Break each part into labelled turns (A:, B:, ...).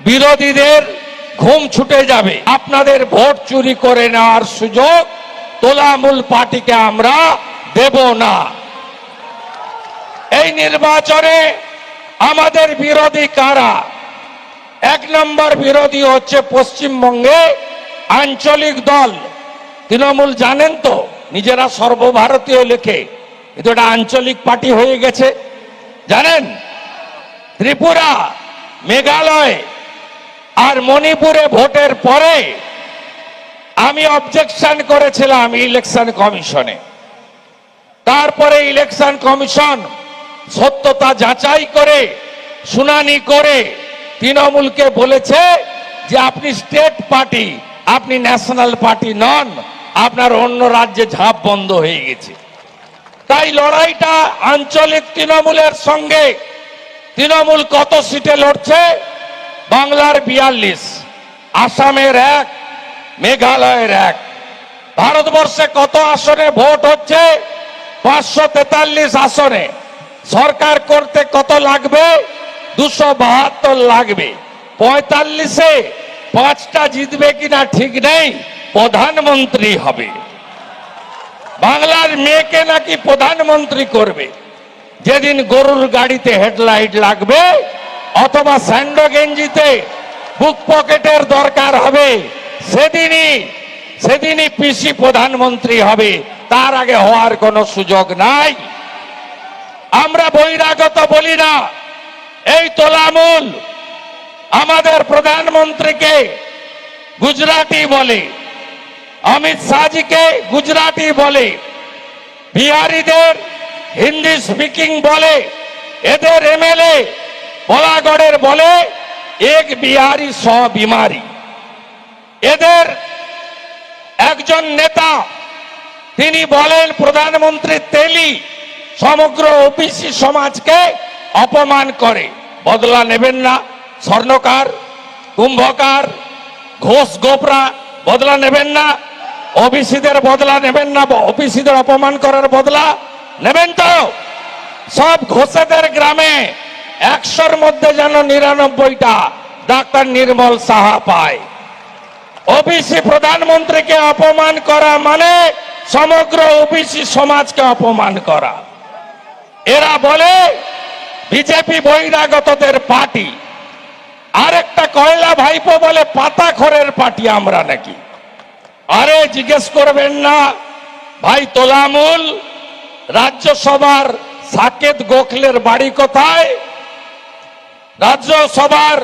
A: বিরোধীদের ঘুম ছুটে যাবে। আপনাদের ভোট চুরি করে নেওয়ার সুযোগ তোলামূল পার্টিকে আমরা দেব না। এই নির্বাচনে আমাদের বিরোধী কারা? এক নম্বর বিরোধী হচ্ছে পশ্চিমবঙ্গে আঞ্চলিক দল। তৃণমূল জানেন তো, নিজেরা সর্বভারতীয় লেখে। কিন্তু এটা আঞ্চলিক পার্টি হয়ে গেছে। জানেন? ত্রিপুরা, মেঘালয় আর মণিপুরে ভোটের পরে আমি অবজেকশন করেছিলাম ইলেকশন কমিশনে তারপরে ইলেকশন কমিশন সত্যতা যাচাই করে, শুনানি করে তৃণমূলকে বলেছে যে আপনি স্টেট পার্টি আপনি ন্যাশনাল পার্টি নন, আপনার অন্য রাজ্যে ঝাঁপ বন্ধ হয়ে গেছে। তাই লড়াইটা আঞ্চলিক তৃণমূলের সঙ্গে, তৃণমূল কত সিটে লড়ছে বাংলার বিয়াল্লিশ, আসামের এক, মেঘালয়ের এক। ভারতবর্ষে কত আসনে ভোট হচ্ছে? পাঁচশো তেতাল্লিশ আসনে। সরকার করতে কত লাগবে? দুশো বাহাত্তর লাগবে। পঁয়তাল্লিশে পাঁচটা জিতবে কিনা ঠিক নেই, প্রধানমন্ত্রী হবে। বাংলার মেয়েকে নাকি প্রধানমন্ত্রী করবে? যেদিন গরুর গাড়িতে হেডলাইট লাগবে অথবা স্যান্ডো গেঞ্জিতে বুক পকেটের দরকার হবে, সেদিনই সেদিনই পিসি প্রধানমন্ত্রী হবে, তার আগে হওয়ার কোনো সুযোগ নাই। আমরা বহিরাগত বলি না, এই তোলামূল আমাদের প্রধানমন্ত্রীকে গুজরাটি বলে, অমিত শাহজিকে গুজরাটি বলে, বিহারিদের হিন্দি স্পিকিং বলে, এদের এমএলএ বলাগড়ের বলে এক বিহারি স বিমারি। এদের একজন নেতা, তিনি বলেন, প্রধানমন্ত্রী তেলি সমগ্র ওবিসি সমাজকে অপমান করে। বদলা নেবেন না, স্বর্ণকার, কুম্ভকার, ঘোষ গোপরা, বদলা নেবেন না। ওবিসিদের বদলা নেবেন না, ওবিসিদের অপমান করার বদলা নেবেন তো? সব ঘোষেদের গ্রামে একশোর মধ্যে যেন নিরানব্বইটা ডাক্তার নির্মল সাহা পায়। ওবিসি প্রধানমন্ত্রীকে অপমান করা মানে সমগ্র ওবিসি সমাজকে অপমান করা। এরা বলে, বিজেপি বহিরাগতদের পার্টি। আরেকটা কয়লা ভাইপো বলে পাতা খড়ের পার্টি আমরা নাকি? আরে জিজ্ঞেস করবেন না, ভাই তোলামুল, রাজ্যসভার সাকেত গোখলের বাড়ি কোথায়? রাজ্যসভার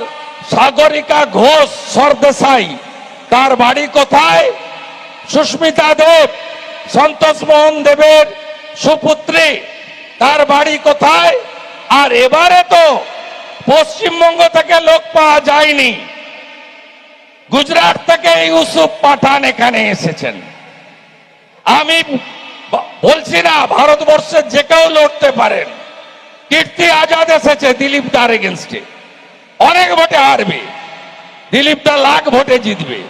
A: সাগরিকা ঘোষ সরদেশাই, তার বাড়ি কোথায়? সুস্মিতা দেব, সন্তোষ মোহন দেবের সুপুত্রী, তার বাড়ি কোথায়? আর এবারে তো পশ্চিমবঙ্গ থেকে লোক পাওয়া যায়নি। গুজরাট থেকে ইউসুফ পাঠান এখানে এসেছেন। আমি বলছি না, ভারতবর্ষের যে কেউ লড়তে পারেন। কীর্তি আজাদ এসেছে দিলীপ দার এগেনস্টে অনেক ভোটে হারবে। দিলীপ দা লাখ ভোটে জিতবে।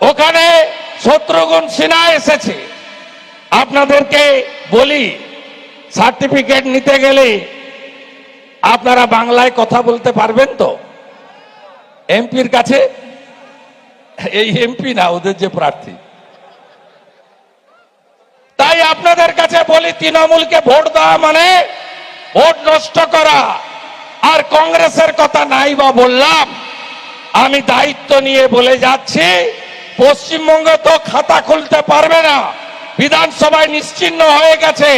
A: ওখানে শত্রুঘ্ন সিনহা এসেছে। আপনাদেরকে বলি সার্টিফিকেট নিতে গেলে আপনারা বাংলায় কথা বলতে পারবেন তো? এমপির কাছে? এই এমপি না, ওদের যে প্রার্থী। তাই আপনাদের কাছে বলি, তৃণমূলকে ভোট দেওয়া মানে ভোট নষ্ট করা। আর কংগ্রেসের কথা নাই বা বললাম, আমি দায়িত্ব নিয়ে বলে যাচ্ছি, পশ্চিমবঙ্গ তো খাতা খুলতে পারবে না। বিধানসভায় নিশ্চিন্ন হয়ে গেছে।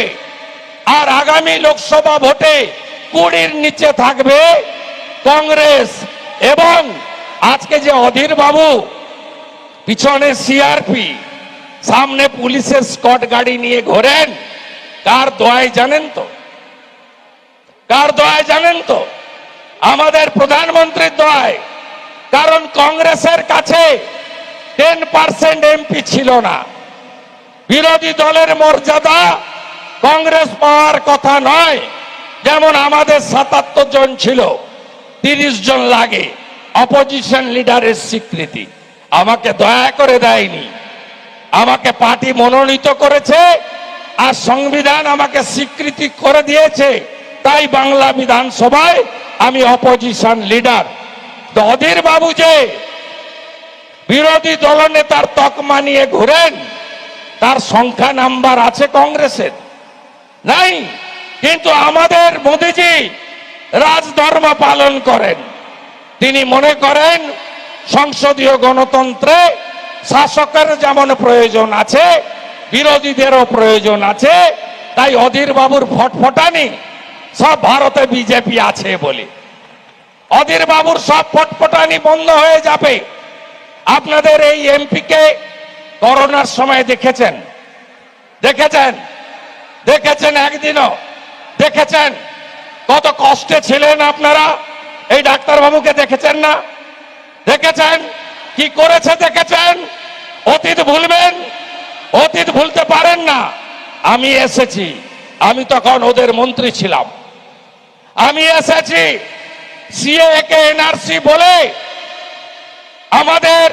A: আর আগামী লোকসভা ভোটে কুড়ির নিচে থাকবে কংগ্রেস এবং আজকে যে অধীর বাবু, পিছনে সিআরপি সামনে পুলিশের স্কট গাড়ি নিয়ে ঘোরেন, কার দোয়াই জানেন তো? কার দোয়ায় জানেন তো? আমাদের প্রধানমন্ত্রীর দোয়ায়। কারণ কংগ্রেসের কাছে টেন পার্সেন্ট এমপি ছিল না। বিরোধী দলের মর্যাদা কংগ্রেস পাওয়ার কথা নয়। যেমন আমাদের সাতাত্তর জন ছিল, তিরিশ জন লাগে। অপোজিশন লিডারের স্বীকৃতি। আমাকে দয়া করে দেয়নি। আমাকে পার্টি মনোনীত করেছে আর সংবিধান আমাকে স্বীকৃতি করে দিয়েছে। তাই বাংলা বিধানসভায় আমি অপোজিশন লিডার তো অধীর বাবু যে বিরোধী দলনেতার তকমা নিয়ে ঘুরেন, তার সংখ্যা নাম্বার আছে কংগ্রেসের। নাই, কিন্তু আমাদের মোদিজি রাজধর্ম পালন করেন। তিনি মনে করেন, সংসদীয় গণতন্ত্রে শাসকের যেমন প্রয়োজন আছে, বিরোধীদেরও প্রয়োজন আছে, তাই অধীর বাবুর ফটফটানি সব ভারতে বিজেপি আছে বলে। অধীর বাবুর সব ফটফটানি বন্ধ হয়ে যাবে। আপনাদের এই এমপিকে করোনার সময় দেখেছেন? দেখেছেন? দেখেছেন একদিনও? দেখেছেন? কত কষ্টে ছিলেন আপনারা? এই ডাক্তার বাবুকে দেখেছেন না? দেখেছেন? কি করেছে দেখেছেন? অতীত ভুলবেন? অতীত ভুলতে পারেন না? আমি এসেছি। আমি তখন ওদের মন্ত্রী ছিলাম। আমি এসেছি সিএ কে এনআরসি বলে আমাদের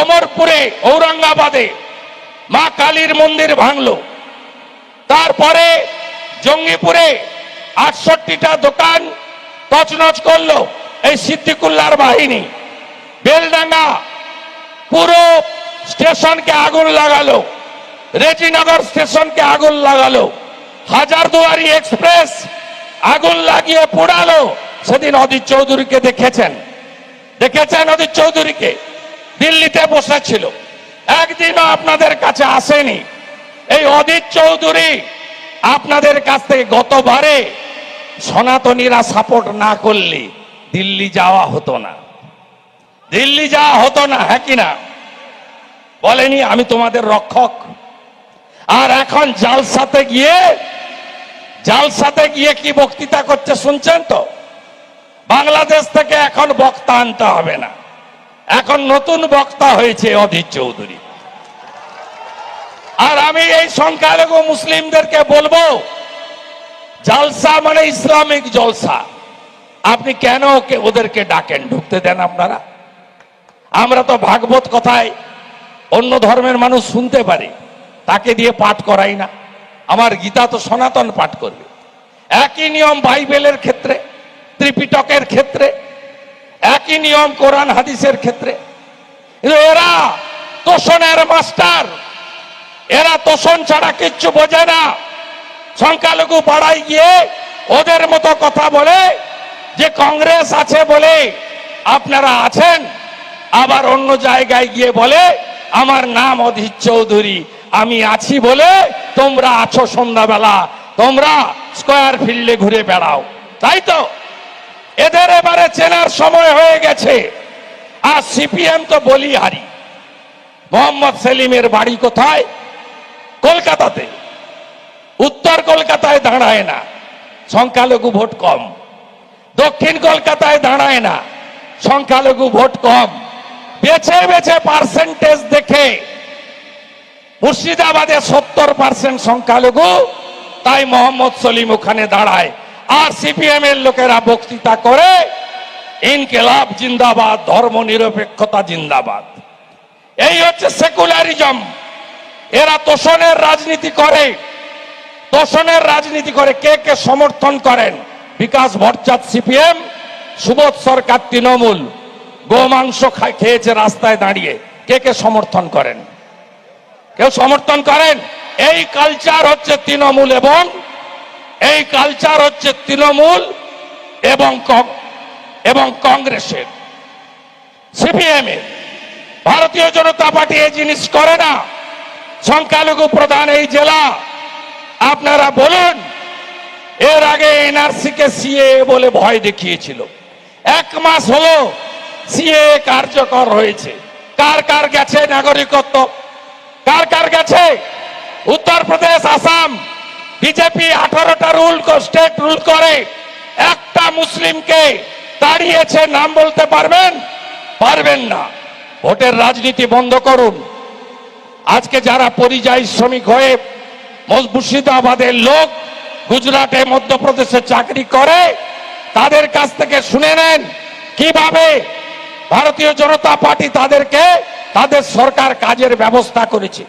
A: অমরপুরে ঔরঙ্গাবাদে মা কালীর মন্দির ভাঙলো। তারপরে জঙ্গিপুরে আটষট্টিটা দোকান তছনছ করল এই সিদ্দিকুল্লার বাহিনী। বেলডাঙ্গা পুরো স্টেশনকে আগুন লাগালো, রেজিনগর স্টেশনকে আগুন লাগালো, হাজারদুয়ারি এক্সপ্রেস আগুন লাগিয়ে পোড়ালো। সেদিন অদিত চৌধুরীকে দেখেছেন। দেখেছেন অদিত চৌধুরীকে? দিল্লিতে বসেছিল একদিনও আপনাদের কাছে আসেনি। এই অদিত চৌধুরী আপনাদের কাছ থেকে গতবারে সনাতনীরা সাপোর্ট না করলে দিল্লি যাওয়া হতো না। দিল্লি যাওয়া হতো না হ্যাঁ কি না? বলেনি, আমি তোমাদের রক্ষক। আর এখন জালসাতে গিয়ে জালসাতে গিয়ে কি বক্তৃতা করছে শুনছেন তো? বাংলাদেশ থেকে এখন বক্তা আনতে হবে না। এখন নতুন বক্তা হয়েছে অধীর চৌধুরী। আর আমি এই সংখ্যালঘু মুসলিমদেরকে বলব, জালসা মানে ইসলামিক জলসা। আপনি কেন ওদেরকে ডাকেন? ঢুকতে দেন আপনারা। আমরা তো ভাগবত কথায় অন্য ধর্মের মানুষ শুনতে পারে, তাকে দিয়ে পাঠ করাই না। আমার গীতা তো সনাতন পাঠ করবে। একই নিয়ম বাইবেলের ক্ষেত্রে, ত্রিপিটকের ক্ষেত্রে, একই নিয়ম কোরআন হাদিসের ক্ষেত্রে। এরা তোষণের মাস্টার। এরা তোষণ ছাড়া কিচ্ছু বোঝে না। সংখ্যালঘু পাড়ায় গিয়ে ওদের মতো কথা বলে, যে কংগ্রেস আছে বলে আপনারা আছেন, আবার অন্য জায়গায় গিয়ে বলে, আমার নাম অধীর চৌধুরী, আমি আছি বলে তোমরা আছো সন্ধ্যাবেলা, তোমরা স্কোয়ার ফিল্ডে ঘুরে বেড়াও। তাই তো? এদের এবারে চেনার সময় হয়ে গেছে। আর সিপিএম তো বলিহারি। মোহাম্মদ সেলিমের বাড়ি কোথায়? কলকাতাতে। উত্তর কলকাতায় দাঁড়ায় না। সংখ্যালঘু ভোট কম। দক্ষিণ কলকাতায় দাঁড়ায় না। সংখ্যালঘু ভোট কম। বেছে বেছে পার্সেন্টেজ দেখে মুর্শিদাবাদে সত্তর পার্সেন্ট সংখ্যালঘু, তাই মোহাম্মদ সলিম ওখানে দাঁড়ায়। আর সিপিএম এর লোকেরা বক্তৃতা করে, ইনকেলাব জিন্দাবাদ ধর্ম নিরপেক্ষতা জিন্দাবাদ। এই হচ্ছে সেকুলারিজম এরা তোষণের রাজনীতি করে। তোষণের রাজনীতি করে কে কে সমর্থন করেন? বিকাশ ভট্টাচার্য সিপিএম সুবোধ সরকার, তৃণমূল। গোমাংস খেয়েছে রাস্তায় দাঁড়িয়ে। কে কে সমর্থন করেন? কেউ সমর্থন করেন? এই কালচার হচ্ছে তৃণমূল এবং এই কালচার হচ্ছে তৃণমূল এবং এবং কংগ্রেসের। সিপিএম এর। ভারতীয় জনতা পার্টি এই জিনিস করে না। সংখ্যালঘু প্রধান এই জেলা। আপনারা বলুন, এর আগে এনআরসি কে সিএ বলে ভয় দেখিয়েছিল। এক মাস হলো সিএ কার্যকর হয়েছে। কার কার গেছে নাগরিকত্ব? কার কার গেছে? উত্তরপ্রদেশ আসাম। বিজেপি আঠারোটা রুল স্টেট রুল করে। একটা মুসলিমকে তাড়িয়েছে নাম বলতে পারবেন? পারবেন না। ভোটের রাজনীতি বন্ধ করুন। আজকে যারা পরিযায়ী শ্রমিক হয়ে মুর্শিদাবাদের লোক গুজরাটে মধ্যপ্রদেশে চাকরি করে, তাদের কাছ থেকে শুনে নেন কীভাবে ভারতীয় জনতা পার্টি তাদেরকে তাদের সরকার কাজের ব্যবস্থা করেছে।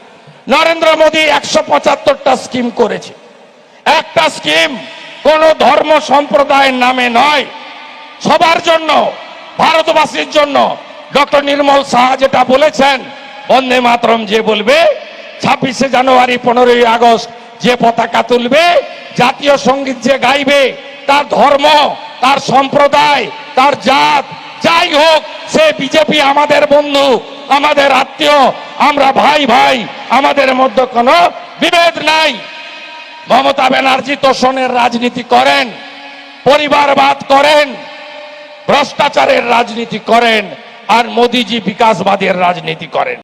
A: নরেন্দ্র মোদী একশো পঁচাত্তরটা স্কিম করেছে। একটা স্কিম কোন ধর্ম সম্প্রদায়ের নামে নয়। সবার জন্য, ভারতবাসীর জন্য। ডক্টর নির্মল সাহা যেটা বলেছেন, বন্দে মাতরম যে বলবে, ছাব্বিশে জানুয়ারি, পনেরোই আগস্ট যে পতাকা তুলবে, জাতীয় সংগীত যে গাইবে, তার ধর্ম, তার সম্প্রদায়, তার জাত, যাই হোক, সে বিজেপি আমাদের বন্ধু। আমাদের আত্মীয়, আমরা ভাই ভাই, আমাদের মধ্যে কোনো বিভেদ নাই। মমতা ব্যানার্জি তোষণের রাজনীতি করেন, পরিবারবাদ করেন, ভ্রষ্টাচারের রাজনীতি করেন, আর মোদিজি বিকাশবাদের রাজনীতি করেন।